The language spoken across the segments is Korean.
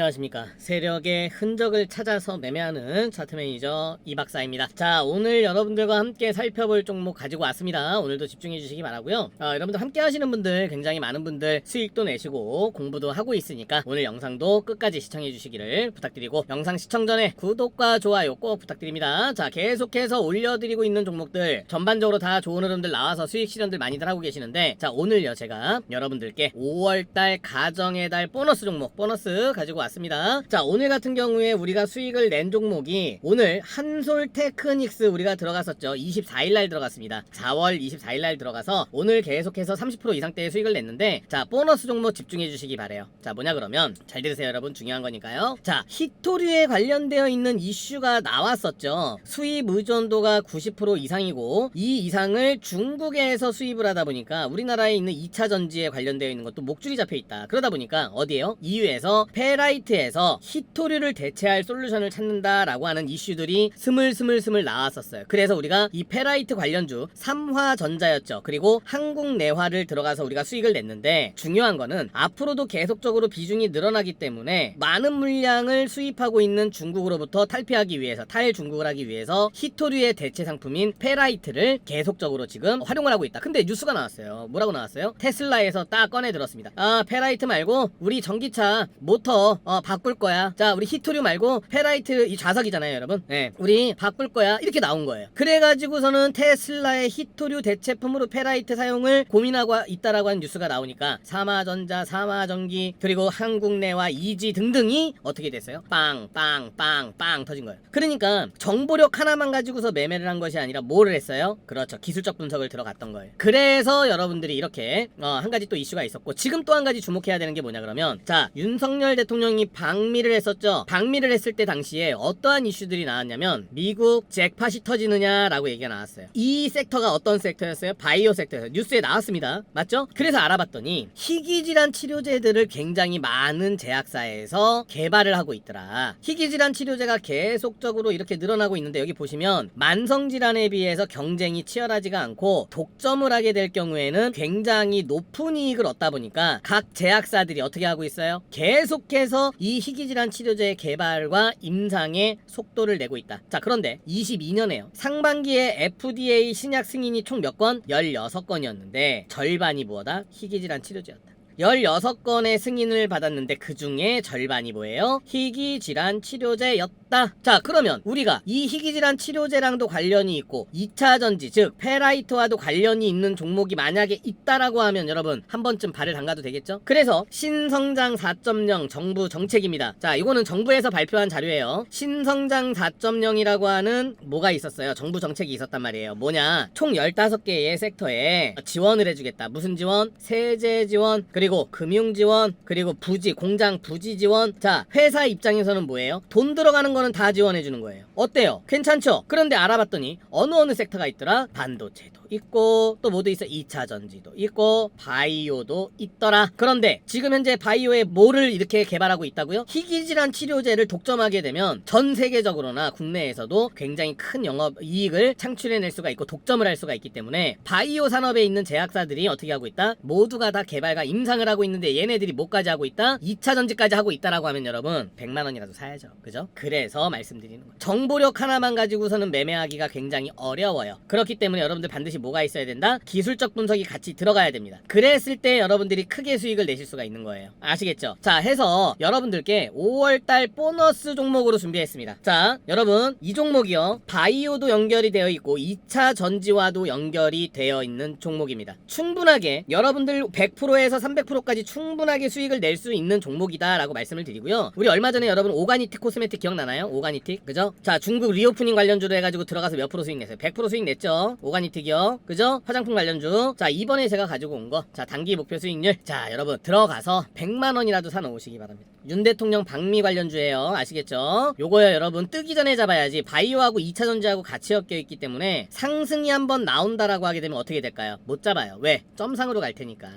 안녕하십니까. 세력의 흔적을 찾아서 매매하는 차트 매니저 이박사입니다. 자 오늘 여러분들과 함께 살펴볼 종목 가지고 왔습니다. 오늘도 집중해 주시기 바라고요. 어, 여러분들 함께 하시는 분들 굉장히 많은 분들 수익도 내시고 공부도 하고 있으니까 오늘 영상도 끝까지 시청해 주시기를 부탁드리고 영상 시청 전에 구독과 좋아요 꼭 부탁드립니다. 자 계속해서 올려드리고 있는 종목들. 전반적으로 다 좋은 흐름들 나와서 수익 실현들 많이들 하고 계시는데 자 오늘요 제가 여러분들께 5월달 가정의 달 보너스 종목 보너스 가지고 왔습니다. 자, 오늘 같은 경우에 우리가 수익을 낸 종목이 오늘 한솔 테크닉스 우리가 들어갔었죠. 24일 날 들어갔습니다. 4월 24일 날 들어가서 오늘 계속해서 30% 이상대의 수익을 냈는데 자, 보너스 종목 집중해 주시기 바래요. 자, 뭐냐 그러면 잘 들으세요, 여러분. 중요한 거니까요. 자, 히토류에 관련되어 있는 이슈가 나왔었죠. 수입 의존도가 90% 이상이고 이 이상을 중국에서 수입을 하다 보니까 우리나라에 있는 2차 전지에 관련되어 있는 것도 목줄이 잡혀 있다. 그러다 보니까 어디에요? EU에서 페라이 트에서 히토류를 대체할 솔루션을 찾는다라고 하는 이슈들이 스물스물스물 나왔었어요. 그래서 우리가 이 페라이트 관련주 삼화전자였죠. 그리고 한국내화를 들어가서 우리가 수익을 냈는데 중요한 거는 앞으로도 계속적으로 비중이 늘어나기 때문에 많은 물량을 수입하고 있는 중국으로부터 탈피하기 위해서 탈중국을 하기 위해서 히토류의 대체 상품인 페라이트를 계속적으로 지금 활용을 하고 있다. 근데 뉴스가 나왔어요. 뭐라고 나왔어요? 테슬라에서 딱 꺼내 들었습니다. 아 페라이트 말고 우리 전기차 모터 어, 바꿀 거야. 자 우리 히토류 말고 페라이트 이 좌석이잖아요, 여러분. 네, 우리 바꿀 거야. 이렇게 나온 거예요. 그래가지고서는 테슬라의 히토류 대체품으로 페라이트 사용을 고민하고 있다라고 하는 뉴스가 나오니까 삼화전자, 삼화전기 그리고 한국내와 이지 등등이 어떻게 됐어요? 빵, 빵, 빵, 빵 터진 거예요. 그러니까 정보력 하나만 가지고서 매매를 한 것이 아니라 뭐를 했어요? 그렇죠. 기술적 분석을 들어갔던 거예요. 그래서 여러분들이 이렇게 어, 한 가지 또 이슈가 있었고 지금 또 한 가지 주목해야 되는 게 뭐냐 그러면 자 윤석열 대통령 이 방미를 했었죠. 방미를 했을 때 당시에 어떠한 이슈들이 나왔냐면 미국 잭팟이 터지느냐라고 얘기가 나왔어요. 이 섹터가 어떤 섹터였어요? 바이오 섹터였어요. 뉴스에 나왔습니다. 맞죠? 그래서 알아봤더니 희귀질환 치료제들을 굉장히 많은 제약사에서 개발을 하고 있더라. 희귀질환 치료제가 계속적으로 이렇게 늘어나고 있는데 여기 보시면 만성질환에 비해서 경쟁이 치열하지가 않고 독점을 하게 될 경우에는 굉장히 높은 이익을 얻다 보니까 각 제약사들이 어떻게 하고 있어요? 계속해서 이 희귀질환 치료제의 개발과 임상에 속도를 내고 있다. 자, 그런데 22년에요. 상반기에 FDA 신약 승인이 총 몇 건? 16건이었는데 절반이 뭐다? 희귀질환 치료제였다. 16건의 승인을 받았는데 그 중에 절반이 뭐예요? 희귀질환 치료제였다. 자, 그러면 우리가 이 희귀질환 치료제랑도 관련이 있고 2차 전지, 즉 페라이트와도 관련이 있는 종목이 만약에 있다라고 하면 여러분 한 번쯤 발을 담가도 되겠죠? 그래서 신성장 4.0 정부 정책입니다. 자, 이거는 정부에서 발표한 자료예요. 신성장 4.0이라고 하는 뭐가 있었어요? 정부 정책이 있었단 말이에요. 뭐냐? 총 15개의 섹터에 지원을 해주겠다. 무슨 지원? 세제 지원, 그리고 금융 지원, 그리고 부지, 공장 부지 지원. 자, 회사 입장에서는 뭐예요? 돈 들어가는 거는 다 지원해 주는 거예요. 어때요? 괜찮죠? 그런데 알아봤더니 어느 어느 섹터가 있더라? 반도체도 있고 또 뭐도 있어? 2차 전지도 있고 바이오도 있더라. 그런데 지금 현재 바이오에 뭐를 이렇게 개발하고 있다고요? 희귀질환 치료제를 독점하게 되면 전 세계적으로나 국내에서도 굉장히 큰 영업 이익을 창출해낼 수가 있고 독점을 할 수가 있기 때문에 바이오 산업에 있는 제약사들이 어떻게 하고 있다? 모두가 다 개발과 임상 을 하고 있는데 얘네들이 뭐까지 하고 있다? 2차 전지까지 하고 있다라고 하면 여러분 100만 원이라도 사야죠. 그죠? 그래서 말씀드리는 거예요. 정보력 하나만 가지고서는 매매하기가 굉장히 어려워요. 그렇기 때문에 여러분들 반드시 뭐가 있어야 된다? 기술적 분석이 같이 들어가야 됩니다. 그랬을 때 여러분들이 크게 수익을 내실 수가 있는 거예요. 아시겠죠? 자, 해서 여러분들께 5월달 보너스 종목으로 준비했습니다. 자, 여러분 이 종목이요. 바이오도 연결이 되어 있고 2차 전지와도 연결이 되어 있는 종목입니다. 충분하게 여러분들 100%에서 300% 까지 충분하게 수익을 낼 수 있는 종목이다라고 말씀을 드리고요. 우리 얼마 전에 여러분 오가니틱 코스메틱 기억나나요? 오가니틱 그죠? 자, 중국 리오프닝 관련주로 해가지고 들어가서 몇 프로 수익 냈어요? 100% 수익 냈죠? 오가니틱이요. 그죠? 화장품 관련주. 자, 이번에 제가 가지고 온 거. 자, 단기 목표 수익률. 자, 여러분 들어가서 100만 원이라도 사 놓으시기 바랍니다. 윤 대통령 방미 관련주예요. 아시겠죠? 요거요, 여러분 뜨기 전에 잡아야지. 바이오하고 2차 전지하고 같이 엮여 있기 때문에 상승이 한번 나온다라고 하게 되면 어떻게 될까요? 못 잡아요. 왜? 점상으로 갈 테니까.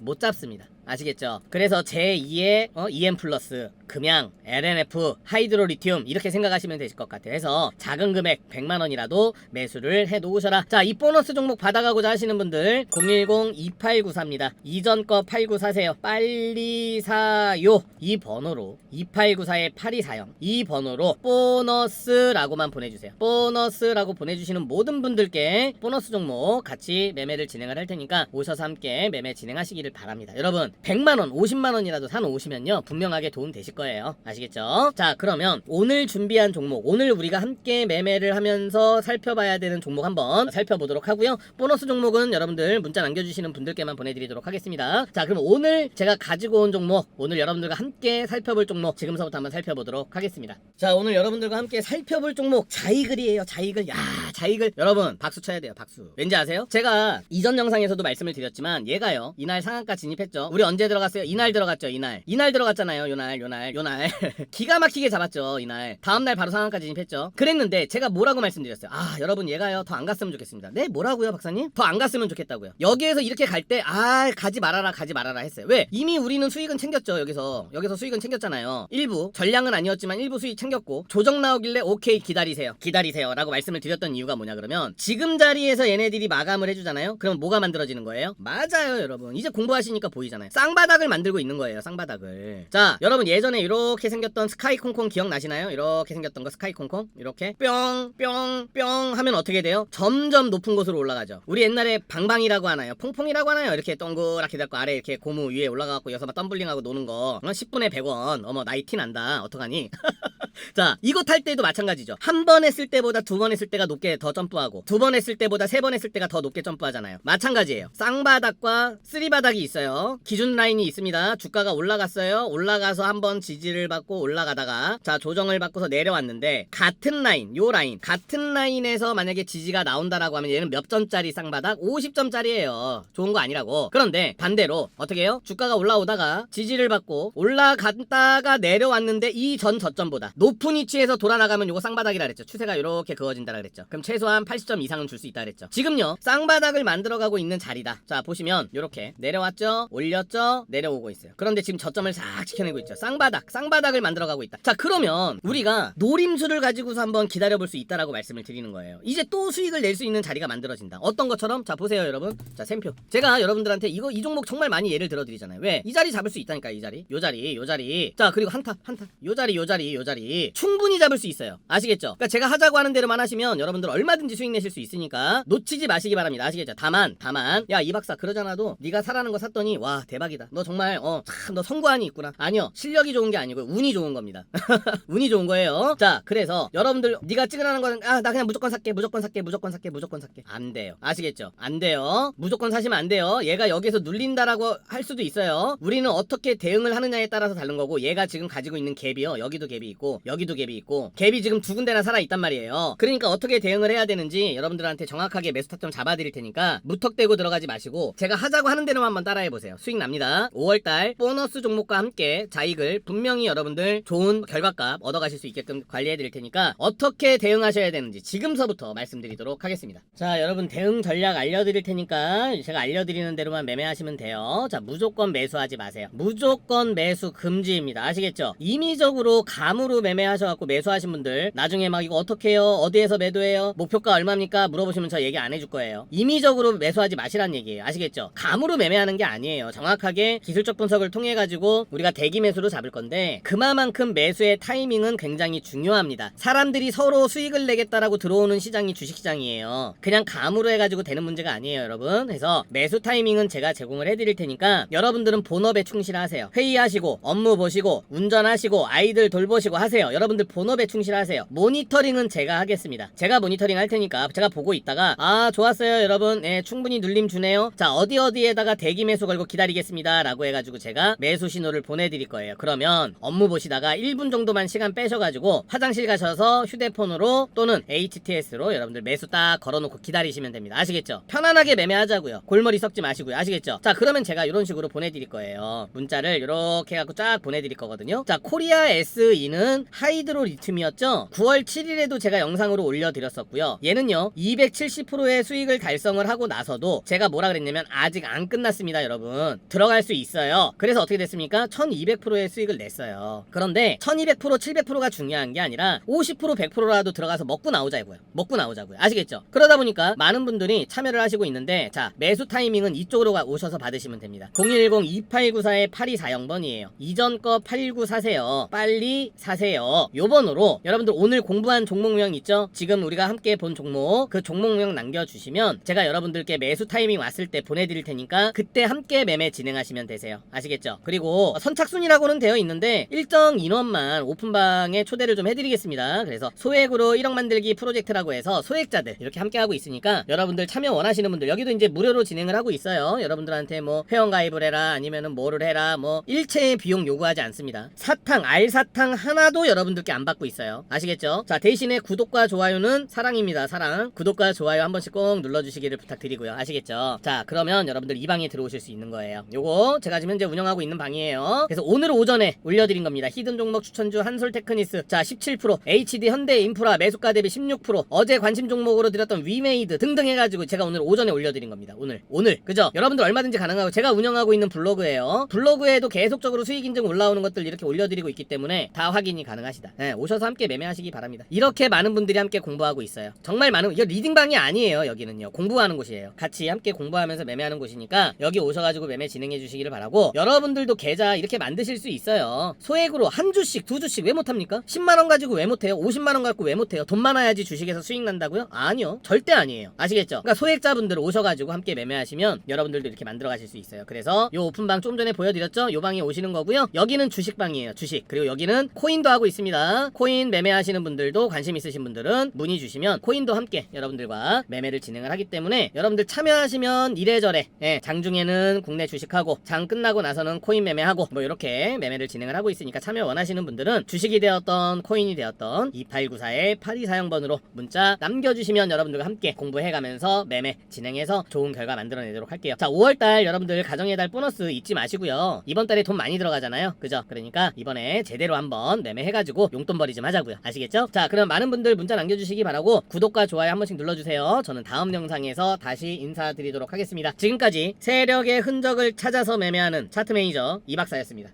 못 잡습니다. 아시겠죠? 그래서 제2의 어, EM 플러스 금양, LNF, 하이드로 리튬 이렇게 생각하시면 되실 것 같아요. 그래서 작은 금액 100만 원이라도 매수를 해 놓으셔라. 자, 이 보너스 종목 받아가고자 하시는 분들 010-2894입니다. 이전 거 89 사세요. 빨리 사요. 이 번호로 2894에 8240 이 번호로 보너스라고만 보내주세요. 보너스라고 보내주시는 모든 분들께 보너스 종목 같이 매매를 진행을 할 테니까 오셔서 함께 매매 진행하시기를 바랍니다. 여러분 100만원, 50만원이라도 사 놓으시면요 분명하게 도움 되실 거예요. 아시겠죠? 자 그러면 오늘 준비한 종목 오늘 우리가 함께 매매를 하면서 살펴봐야 되는 종목 한번 살펴보도록 하고요. 보너스 종목은 여러분들 문자 남겨주시는 분들께만 보내드리도록 하겠습니다. 자 그럼 오늘 제가 가지고 온 종목 오늘 여러분들과 함께 살펴볼 종목 지금서부터 한번 살펴보도록 하겠습니다. 자 오늘 여러분들과 함께 살펴볼 종목 자이글이에요. 자이글 야 자이글 여러분 박수 쳐야 돼요. 박수. 왠지 아세요? 제가 이전 영상에서도 말씀을 드렸지만 얘가요 이날 상한가 진입했죠. 우리 언제 들어갔어요? 이날 들어갔죠. 이날 이날 들어갔잖아요. 요날 요날 요날 기가 막히게 잡았죠. 이날 다음날 바로 상한가 진입했죠. 그랬는데 제가 뭐라고 말씀드렸어요? 아 여러분 얘가요 더 안 갔으면 좋겠습니다. 네 뭐라고요 박사님? 더 안 갔으면 좋겠다고요. 여기에서 이렇게 갈 때 아 가지 말아라 가지 말아라 했어요. 왜? 이미 우리는 수익은 챙겼죠. 여기서 여기서 수익은 챙겼잖아요. 일부 전량은 아니었지만 일부 수익 챙겼고 조정 나오길래 오케이 기다리세요. 기다리세요 라고 말씀을 드렸던 이유가 뭐냐 그러면 지금 자리에서 얘네들이 마감을 해주잖아요. 그럼 뭐가 만들어지는 거예요? 맞아요 여러분. 이제 공부하시니까 보이잖아요. 쌍바닥을 만들고 있는 거예요. 쌍바닥을. 자 여러분 예전에 이렇게 생겼던 스카이 콩콩 기억나시나요? 이렇게 생겼던 거 스카이 콩콩 이렇게 뿅 뿅 뿅 하면 어떻게 돼요? 점점 높은 곳으로 올라가죠. 우리 옛날에 방방이라고 하나요? 퐁퐁이라고 하나요? 이렇게 동그랗게 잡고 아래 이렇게 고무 위에 올라가갖고 여기서 막 덤블링하고 노는 거 어, 10분에 100원 어머 나이 티 난다 어떡하니? 자 이거 탈 때도 마찬가지죠. 한 번 했을 때보다 두 번 했을 때가 높게 더 점프하고 두 번 했을 때보다 세 번 했을 때가 더 높게 점프하잖아요. 마찬가지예요. 쌍바닥과 쓰리바닥이 있어요. 기준 라인이 있습니다. 주가가 올라갔어요. 올라가서 한번 지지를 받고 올라가다가 자 조정을 받고서 내려왔는데 같은 라인 요 라인 같은 라인에서 만약에 지지가 나온다라고 하면 얘는 몇 점짜리 쌍바닥? 50점짜리예요. 좋은 거 아니라고. 그런데 반대로 어떻게 해요? 주가가 올라오다가 지지를 받고 올라갔다가 내려왔는데 이 전 저점보다 높은 위치에서 돌아나가면 요거 쌍바닥이라 그랬죠. 추세가 이렇게 그어진다라 그랬죠. 그럼 최소한 80점 이상은 줄 수 있다 그랬죠. 지금요. 쌍바닥을 만들어가고 있는 자리다. 자 보시면 요렇게 내려왔죠. 올렸죠. 내려오고 있어요. 그런데 지금 저점을 싹 지켜내고 있죠. 쌍바닥, 쌍바닥을 만들어가고 있다. 자 그러면 우리가 노림수를 가지고서 한번 기다려볼 수 있다라고 말씀을 드리는 거예요. 이제 또 수익을 낼 수 있는 자리가 만들어진다. 어떤 것처럼 자 보세요 여러분. 자 샘표. 제가 여러분들한테 이거 이 종목 정말 많이 예를 들어드리잖아요. 왜? 이 자리 잡을 수 있다니까 이 자리. 요 자리, 요 자리. 자 그리고 한타, 한타. 요 자리, 요 자리, 요 자리. 충분히 잡을 수 있어요. 아시겠죠? 그러니까 제가 하자고 하는 대로만 하시면 여러분들 얼마든지 수익 내실 수 있으니까 놓치지 마시기 바랍니다. 아시겠죠? 다만, 다만 야 이 박사 그러잖아도 네가 사라는 거 샀더니 와 대박이다. 너 정말 어 참 너 성구안이 있구나. 아니요 실력이 좋은 게 아니고 운이 좋은 겁니다. 운이 좋은 거예요. 자 그래서 여러분들 네가 찍으라는 거는 아 나 그냥 무조건 살게 무조건 살게 무조건 살게 무조건 살게 안 돼요. 아시겠죠? 안 돼요. 무조건 사시면 안 돼요. 얘가 여기서 눌린다라고 할 수도 있어요. 우리는 어떻게 대응을 하느냐에 따라서 다른 거고 얘가 지금 가지고 있는 갭이요. 여기도 갭이 있고 여기도 갭이 있고 갭이 지금 두 군데나 살아 있단 말이에요. 그러니까 어떻게 대응을 해야 되는지 여러분들한테 정확하게 매수 타점 잡아드릴 테니까 무턱대고 들어가지 마시고 제가 하자고 하는 대로만 한번 따라해 보세요. 수익 납니다. 5월달 보너스 종목과 함께 자익을 분명히 여러분들 좋은 결과값 얻어가실 수 있게끔 관리해 드릴 테니까 어떻게 대응하셔야 되는지 지금서부터 말씀드리도록 하겠습니다. 자 여러분 대응 전략 알려드릴 테니까 제가 알려드리는 대로만 매매하시면 돼요. 자 무조건 매수하지 마세요. 무조건 매수 금지입니다. 아시겠죠? 임의적으로 감으로 매 매하셔갖고 매수하신 분들 나중에 막 이거 어떻게 해요? 어디에서 매도해요? 목표가 얼마입니까? 물어보시면 저 얘기 안 해줄 거예요. 임의적으로 매수하지 마시란 얘기예요. 아시겠죠? 감으로 매매하는 게 아니에요. 정확하게 기술적 분석을 통해 가지고 우리가 대기 매수로 잡을 건데 그만큼 매수의 타이밍은 굉장히 중요합니다. 사람들이 서로 수익을 내겠다라고 들어오는 시장이 주식시장이에요. 그냥 감으로 해가지고 되는 문제가 아니에요, 여러분. 그래서 매수 타이밍은 제가 제공을 해드릴 테니까 여러분들은 본업에 충실하세요. 회의하시고 업무 보시고 운전하시고 아이들 돌보시고 하세요. 여러분들 본업에 충실하세요. 모니터링은 제가 하겠습니다. 제가 모니터링 할 테니까 제가 보고 있다가 아 좋았어요, 여러분. 예, 충분히 눌림 주네요. 자 어디 어디에다가 대기 매수 걸고 기다리겠습니다.라고 해가지고 제가 매수 신호를 보내드릴 거예요. 그러면 업무 보시다가 1분 정도만 시간 빼셔가지고 화장실 가셔서 휴대폰으로 또는 HTS로 여러분들 매수 딱 걸어놓고 기다리시면 됩니다. 아시겠죠? 편안하게 매매하자고요. 골머리 썩지 마시고요. 아시겠죠? 자 그러면 제가 이런 식으로 보내드릴 거예요. 문자를 이렇게 해갖고 쫙 보내드릴 거거든요. 자 코리아 SE는 하이드로 리튬이었죠? 9월 7일에도 제가 영상으로 올려드렸었고요. 얘는요 270%의 수익을 달성을 하고 나서도 제가 뭐라 그랬냐면 아직 안 끝났습니다 여러분. 들어갈 수 있어요. 그래서 어떻게 됐습니까? 1200%의 수익을 냈어요. 그런데 1200% 700%가 중요한 게 아니라 50% 100%라도 들어가서 먹고 나오자고요. 먹고 나오자고요. 아시겠죠? 그러다 보니까 많은 분들이 참여를 하시고 있는데 자 매수 타이밍은 이쪽으로 가- 오셔서 받으시면 됩니다. 010-2894-8240번이에요. 이전 거89 사세요. 빨리 사세요 요. 번호로 여러분들 오늘 공부한 종목명 있죠? 지금 우리가 함께 본 종목 그 종목명 남겨주시면 제가 여러분들께 매수 타이밍 왔을 때 보내드릴 테니까 그때 함께 매매 진행하시면 되세요. 아시겠죠? 그리고 선착순이라고는 되어 있는데 일정 인원만 오픈방에 초대를 좀 해드리겠습니다. 그래서 소액으로 1억 만들기 프로젝트라고 해서 소액자들 이렇게 함께 하고 있으니까 여러분들 참여 원하시는 분들 여기도 이제 무료로 진행을 하고 있어요. 여러분들한테 뭐 회원 가입을 해라 아니면은 뭐를 해라 뭐 일체의 비용 요구하지 않습니다. 사탕 알사탕 하나도 여러분들께 안 받고 있어요. 아시겠죠? 자 대신에 구독과 좋아요는 사랑입니다. 사랑. 구독과 좋아요 한 번씩 꼭 눌러주시기를 부탁드리고요. 아시겠죠? 자 그러면 여러분들 이 방에 들어오실 수 있는 거예요. 요거 제가 지금 현재 운영하고 있는 방이에요. 그래서 오늘 오전에 올려드린 겁니다. 히든 종목 추천주 한솔 테크니스. 자 17% HD 현대 인프라 매수가 대비 16% 어제 관심 종목으로 드렸던 위메이드 등등 해가지고 제가 오늘 오전에 올려드린 겁니다. 오늘. 오늘. 그죠? 여러분들 얼마든지 가능하고 제가 운영하고 있는 블로그예요. 블로그에도 계속적으로 수익 인증 올라오는 것들 이렇게 올려드리고 있기 때문에 다 확인이 가능 하시다. 네, 오셔서 함께 매매하시기 바랍니다. 이렇게 많은 분들이 함께 공부하고 있어요. 정말 많은 이거 리딩방이 아니에요 여기는요. 공부하는 곳이에요. 같이 함께 공부하면서 매매하는 곳이니까 여기 오셔가지고 매매 진행해 주시기를 바라고 여러분들도 계좌 이렇게 만드실 수 있어요. 소액으로 한 주씩 두 주씩 왜 못합니까? 10만 원 가지고 왜 못해요? 50만 원 갖고 왜 못해요? 돈 많아야지 주식에서 수익 난다고요? 아니요. 절대 아니에요. 아시겠죠? 그러니까 소액자분들 오셔가지고 함께 매매하시면 여러분들도 이렇게 만들어 가실 수 있어요. 그래서 요 오픈방 좀 전에 보여드렸죠? 요 방에 오시는 거고요. 여기는 주식방이에요 주식. 그리고 여기는 코인도 하고 있습니다. 코인 매매하시는 분들도 관심 있으신 분들은 문의 주시면 코인도 함께 여러분들과 매매를 진행을 하기 때문에 여러분들 참여하시면 이래저래 예, 장중에는 국내 주식하고 장 끝나고 나서는 코인 매매하고 뭐 이렇게 매매를 진행을 하고 있으니까 참여 원하시는 분들은 주식이 되었던 코인이 되었던 2894의 8240번으로 문자 남겨주시면 여러분들과 함께 공부해가면서 매매 진행해서 좋은 결과 만들어내도록 할게요. 자 5월달 여러분들 가정의 달 보너스 잊지 마시고요. 이번 달에 돈 많이 들어가잖아요. 그죠? 그러니까 이번에 제대로 한번 매매 해가지고 용돈벌이 좀 하자고요. 아시겠죠? 자 그럼 많은 분들 문자 남겨주시기 바라고 구독과 좋아요 한 번씩 눌러주세요. 저는 다음 영상에서 다시 인사드리도록 하겠습니다. 지금까지 세력의 흔적을 찾아서 매매하는 차트 매니저 이 박사였습니다